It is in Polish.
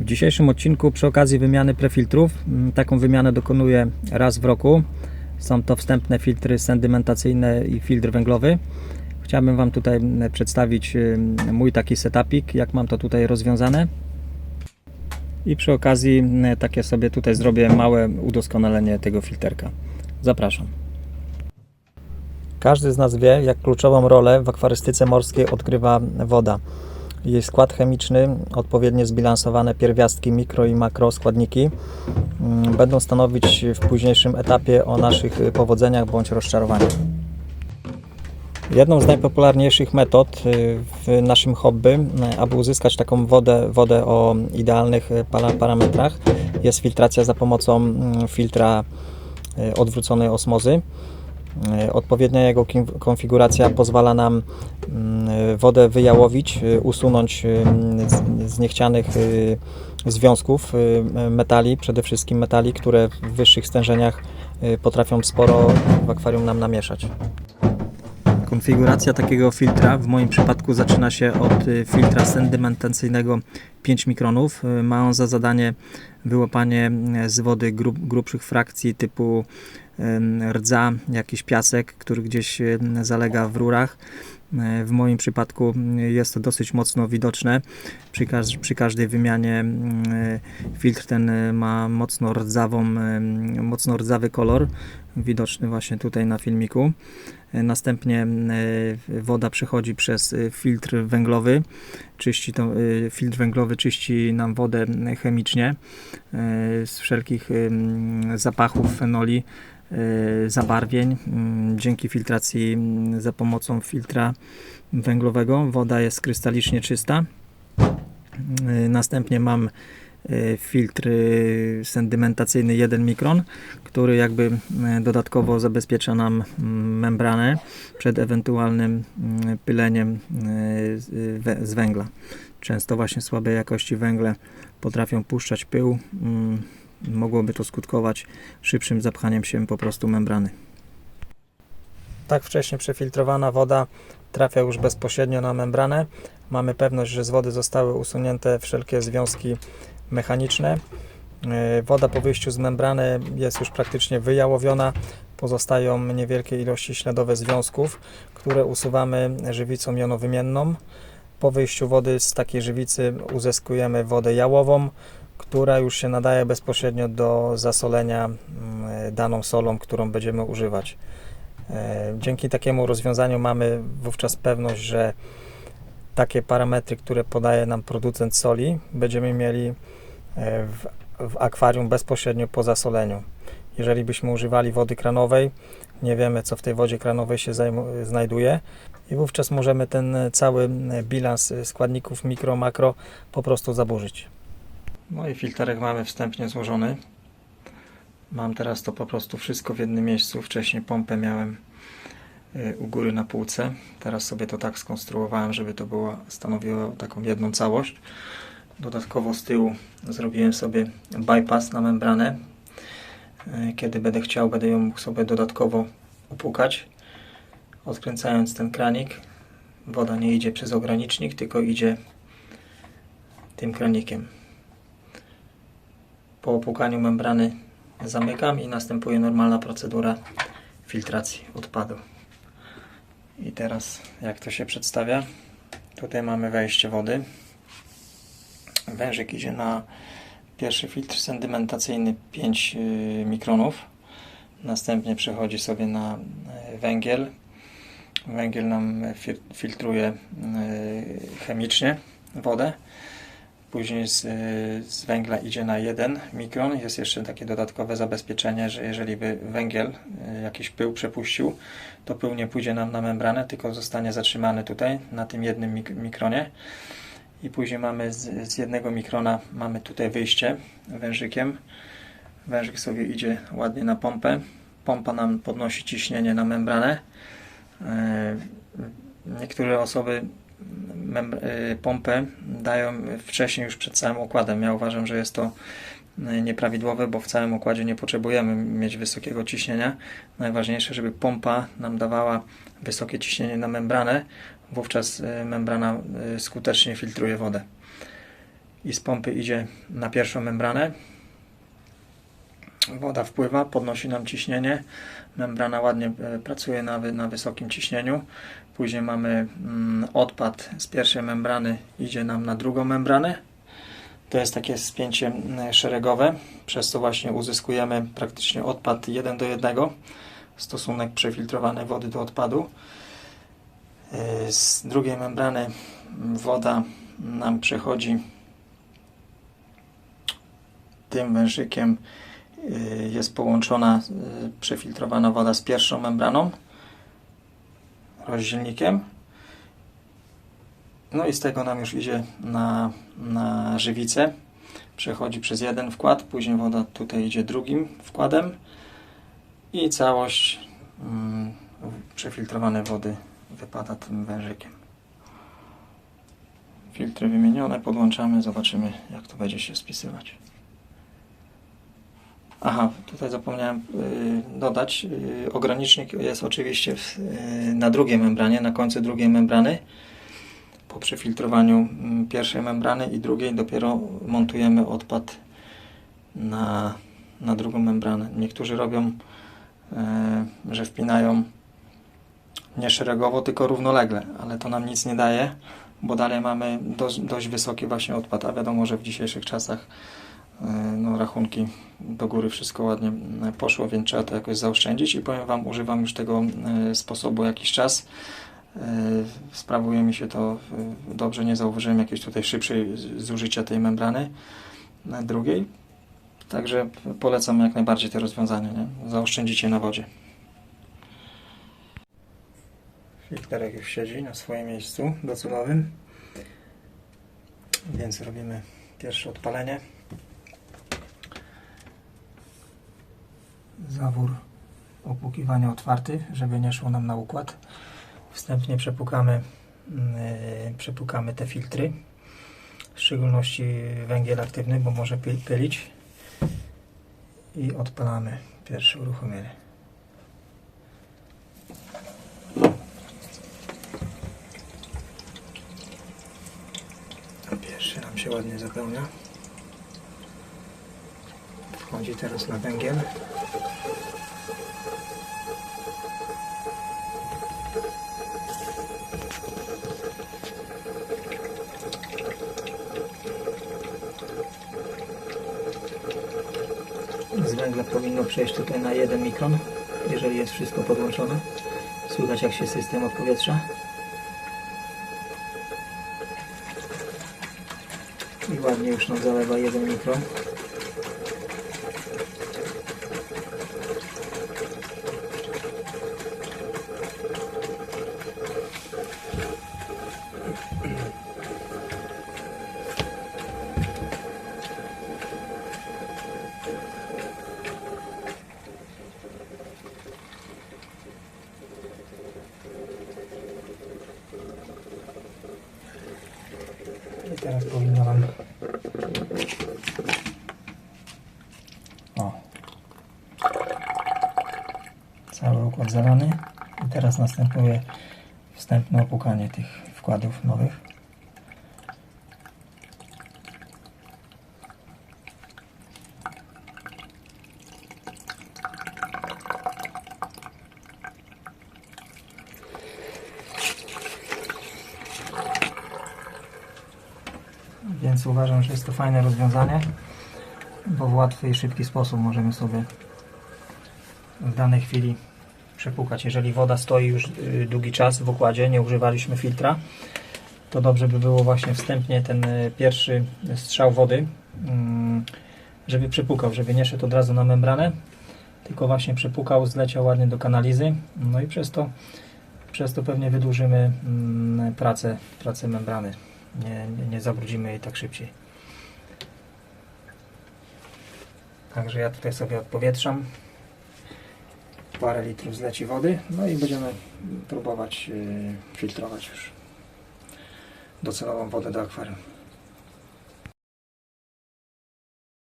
W dzisiejszym odcinku przy okazji wymiany prefiltrów, mm, taką wymianę dokonuję raz w roku. Są to wstępne filtry sedymentacyjne i filtr węglowy. Chciałbym Wam tutaj mm, przedstawić mm, mój taki setupik, jak mam to tutaj rozwiązane. I przy okazji takie sobie tutaj zrobię małe udoskonalenie tego filterka. Zapraszam. Każdy z nas wie, jak kluczową rolę w akwarystyce morskiej odgrywa woda. Jej skład chemiczny, odpowiednio zbilansowane pierwiastki mikro i makroskładniki mm, będą stanowić w późniejszym etapie o naszych powodzeniach bądź rozczarowaniach. Jedną z najpopularniejszych metod y, w naszym hobby, y, aby uzyskać taką wodę, wodę o idealnych y, para- parametrach, jest filtracja za pomocą mm, filtra odwróconej osmozy. Y, Odpowiednia jego konfiguracja pozwala nam mm, wodę wyjałowić, y, usunąć y, z- niechcianych związków metali, przede wszystkim metali, które w wyższych stężeniach potrafią sporo w akwarium nam namieszać. Konfiguracja takiego filtra w moim przypadku zaczyna się od filtra sedymentacyjnego 5 mikronów. Ma on za zadanie wyłapanie z wody grub, grubszych frakcji typu rdza, jakiś piasek, który gdzieś zalega w rurach. Y, W moim przypadku jest to dosyć mocno widoczne. Przy, przy każdej wymianie y, filtr ten y, ma mocno rdzawą, mocno rdzawy kolor, widoczny właśnie tutaj na filmiku. Następnie woda przechodzi przez filtr węglowy. Czyści to, filtr węglowy czyści nam wodę chemicznie z wszelkich zapachów, fenoli, zabarwień. Mm, Dzięki filtracji mm, za pomocą filtra węglowego woda jest krystalicznie czysta. Y, Następnie mam y, filtr y, sedymentacyjny 1 mikron, który jakby y, dodatkowo zabezpiecza nam mm, membranę przed ewentualnym mm, pyleniem y, z- węgla. Często właśnie słabej jakości węgle potrafią puszczać pył. Mogłoby to skutkować szybszym zapchaniem się po prostu membrany. Tak wcześnie przefiltrowana woda trafia już bezpośrednio na membranę. Mamy pewność, że z wody zostały usunięte wszelkie związki mechaniczne. Yy, Woda po wyjściu z membrany jest już praktycznie wyjałowiona. Pozostają niewielkie ilości śladowe związków, które usuwamy żywicą jonowymienną. Po wyjściu wody z takiej żywicy uzyskujemy wodę jałową, która już się nadaje bezpośrednio do zasolenia mm, daną solą, którą będziemy używać. E, Dzięki takiemu rozwiązaniu mamy wówczas pewność, że takie parametry, które podaje nam producent soli, będziemy mieli e, w, w akwarium bezpośrednio po zasoleniu. Jeżeli byśmy używali wody kranowej, nie wiemy co w tej wodzie kranowej się znajduje i wówczas możemy ten cały e, bilans składników mikro, makro po prostu zaburzyć. No i filterek mamy wstępnie złożony. Mam teraz to po prostu wszystko w jednym miejscu. Wcześniej pompę miałem y, u góry na półce. Teraz sobie to tak skonstruowałem, żeby to było, stanowiło taką jedną całość. Dodatkowo z tyłu zrobiłem sobie bypass na membranę. Y, Kiedy będę chciał, będę ją mógł sobie dodatkowo upłukać. Odkręcając ten kranik, woda nie idzie przez ogranicznik, tylko idzie tym kranikiem. Po opłukaniu membrany zamykam i następuje normalna procedura filtracji odpadu. I teraz jak to się przedstawia? Tutaj mamy wejście wody. Wężyk idzie na pierwszy filtr sedymentacyjny 5 y, mikronów. Następnie przechodzi sobie na y, węgiel. Węgiel nam fil- filtruje y, chemicznie wodę. Później z, y, z węgla idzie na 1 mikron. Jest jeszcze takie dodatkowe zabezpieczenie, że jeżeli by węgiel y, jakiś pył przepuścił, to pył nie pójdzie nam na membranę, tylko zostanie zatrzymany tutaj na tym jednym mik- mikronie. I później mamy z, z jednego mikrona mamy tutaj wyjście wężykiem. Wężyk sobie idzie ładnie na pompę. Pompa nam podnosi ciśnienie na membranę. E, Niektóre osoby y, pompę dają wcześniej już przed całym układem. Ja uważam, że jest to y, nieprawidłowe, bo w całym układzie nie potrzebujemy mieć wysokiego ciśnienia. Najważniejsze, żeby pompa nam dawała wysokie ciśnienie na membranę, wówczas y, membrana y, skutecznie filtruje wodę. i z pompy idzie na pierwszą membranę. Woda wpływa, podnosi nam ciśnienie. Membrana ładnie e, pracuje na, na wysokim ciśnieniu. Później mamy mm, odpad z pierwszej membrany, idzie nam na drugą membranę. To jest takie spięcie mm, szeregowe, przez co właśnie uzyskujemy praktycznie odpad 1 do 1, stosunek przefiltrowanej wody do odpadu. Yy, Z drugiej membrany woda nam przechodzi tym wężykiem jest połączona yy, przefiltrowana woda z pierwszą membraną rozdzielnikiem no i z tego nam już idzie na, na żywicę. Przechodzi przez jeden wkład, później woda tutaj idzie drugim wkładem i całość mm, przefiltrowanej wody wypada tym wężykiem. Filtry wymienione, podłączamy, zobaczymy jak to będzie się spisywać. Aha, tutaj zapomniałem y, dodać, y, ogranicznik jest oczywiście y, na drugiej membranie, na końcu drugiej membrany po przefiltrowaniu mm, pierwszej membrany i drugiej dopiero montujemy odpad na, na drugą membranę. Niektórzy robią, że wpinają nie szeregowo, tylko równolegle, ale to nam nic nie daje, bo dalej mamy dość, dość wysoki właśnie odpad, a wiadomo, że w dzisiejszych czasach no, rachunki do góry wszystko ładnie e, poszło, więc trzeba to jakoś zaoszczędzić i powiem Wam, używam już tego e, sposobu jakiś czas. E, Sprawuje mi się to e, dobrze, nie zauważyłem jakiejś tutaj szybszej zużycia tej membrany drugiej. Także polecam jak najbardziej te rozwiązania, nie? Zaoszczędzicie na wodzie. Filterek już siedzi na swoim miejscu docelowym. Więc robimy pierwsze odpalenie. Zawór opłukiwania otwarty, żeby nie szło nam na układ. Wstępnie przepukamy, yy, przepukamy te filtry, w szczególności węgiel aktywny, bo może py- pylić. I odpalamy pierwsze uruchomienie. Pierwszy nam się ładnie zapełnia. Wchodzi teraz na węgiel. Z węgla powinno przejść tutaj na 1 mikron, jeżeli jest wszystko podłączone. Słychać jak się system odpowietrza. I ładnie już nam zalewa 1 mikron. Teraz powinno nam... O. Cały układ zalany. I teraz następuje wstępne opłukanie tych wkładów nowych. Więc uważam, że jest to fajne rozwiązanie, bo w łatwy i szybki sposób możemy sobie w danej chwili przepukać. Jeżeli woda stoi już y, długi czas w układzie, nie używaliśmy filtra, to dobrze by było właśnie wstępnie ten y, pierwszy strzał wody, mm, żeby przepukał, żeby nie szedł od razu na membranę, tylko właśnie przepukał, zleciał ładnie do kanalizy, no i przez to, przez to pewnie wydłużymy mm, pracę, pracę membrany nie, nie, nie zabrudzimy jej tak szybciej. Także ja tutaj sobie odpowietrzam. Parę litrów zleci wody, no i będziemy próbować yy, filtrować już docelową wodę do akwarium.